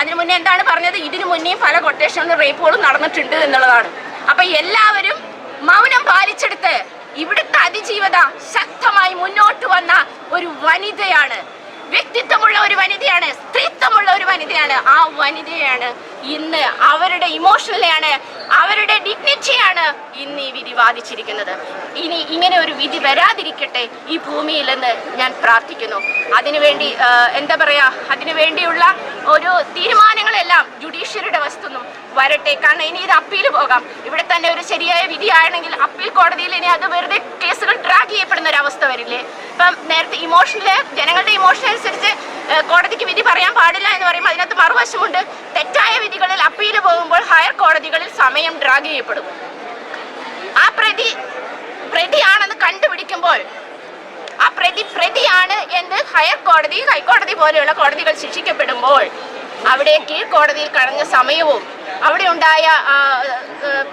അതിനു മുന്നേ എന്താണ് പറഞ്ഞത്? ഇതിനു മുന്നേയും പല കൊട്ടേഷനിലും റേപ്പുകളും നടന്നിട്ടുണ്ട് എന്നുള്ളതാണ്. അപ്പൊ എല്ലാവരും മൗനം പാലിച്ചെടുത്ത് ഇവിടുത്തെ അതിജീവത ശക്തമായി മുന്നോട്ട് വന്ന ഒരു വനിതയാണ്. വ്യക്തിത്വമുള്ള ഒരു വനിതയാണ് സ്ത്രീത്വമുള്ള ഒരു വനിതയാണ്. ആ വനിതയാണ് ഇന്ന് അവരുടെ ഇമോഷണലെയാണ് അവരുടെ ഡിഗ്നിറ്റിയാണ് ഇന്ന് ഈ വിധി വാദിച്ചിരിക്കുന്നത്. ഇനി ഇങ്ങനെ ഒരു വിധി വരാതിരിക്കട്ടെ ഈ ഭൂമിയിൽ എന്ന് ഞാൻ പ്രാർത്ഥിക്കുന്നു. അതിനുവേണ്ടി എന്താ പറയാ അതിനുവേണ്ടിയുള്ള ഒരു തീരുമാനങ്ങളെല്ലാം ജുഡീഷ്യറിയുടെ വസ്തുന്നും വരട്ടെ. കാരണം ഇനി ഇത് അപ്പീൽ പോകാം. ഇവിടെ തന്നെ ഒരു ശരിയായ വിധിയാണെങ്കിൽ അപ്പീൽ കോടതിയിൽ ഇനി അത് വെറുതെ കേസുകൾ ട്രാക്ക് ചെയ്യപ്പെടുന്ന ഒരു അവസ്ഥ വരില്ലേ? ഇപ്പം നേരത്തെ ഇമോഷണൽ ജനങ്ങളുടെ ഇമോഷൻ അനുസരിച്ച് കോടതിക്ക് വിധി പറയാൻ പാടില്ല എന്ന് പറയുമ്പോൾ അതിനകത്ത് മറുവശമുണ്ട്. തെറ്റായ വിധികളിൽ അപ്പീൽ പോകുമ്പോൾ ഹയർ കോടതികളിൽ സമയം ഡ്രാഗ് ചെയ്യപ്പെടും. ആ പ്രതി പ്രതിയാണെന്ന് കണ്ടുപിടിക്കുമ്പോൾ ആ പ്രതി പ്രതിയാണ് എന്ന് ഹയർ കോടതി ഹൈക്കോടതി പോലെയുള്ള കോടതികൾ ശിക്ഷിക്കപ്പെടുമ്പോൾ അവിടെ കീഴ്ക്കോടതിയിൽ കടഞ്ഞ സമയവും അവിടെ ഉണ്ടായ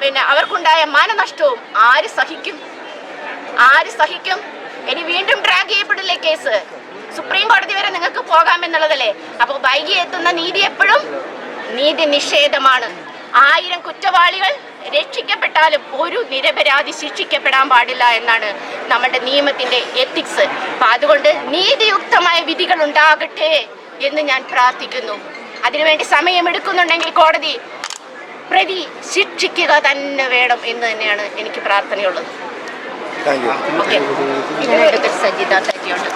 പിന്നെ അവർക്കുണ്ടായ മാനനഷ്ടവും ആര് സഹിക്കും? ആര് സഹിക്കും? ഇനി വീണ്ടും ഡ്രാഗ് ചെയ്യപ്പെടില്ലേ കേസ് സുപ്രീം കോടതി വരെ നിങ്ങൾക്ക് പോകാമെന്നുള്ളതല്ലേ അപ്പോൾ വൈകി എത്തുന്ന നീതി എപ്പോഴും നീതി നിഷേധമാണ്. ആയിരം കുറ്റവാളികൾ രക്ഷിക്കപ്പെട്ടാലും ഒരു നിരപരാധി ശിക്ഷിക്കപ്പെടാൻ പാടില്ല എന്നാണ് നമ്മുടെ നിയമത്തിന്റെ എത്തിക്സ് അപ്പൊ അതുകൊണ്ട് നീതിയുക്തമായ വിധികൾ ഉണ്ടാകട്ടെ എന്ന് ഞാൻ പ്രാർത്ഥിക്കുന്നു. അതിനുവേണ്ടി സമയമെടുക്കുന്നുണ്ടെങ്കിൽ കോടതി പ്രതി ശിക്ഷിക്കുക തന്നെ വേണം എന്ന് തന്നെയാണ് എനിക്ക് പ്രാർത്ഥനയുള്ളത്. സജിത സജിയുണ്ട്.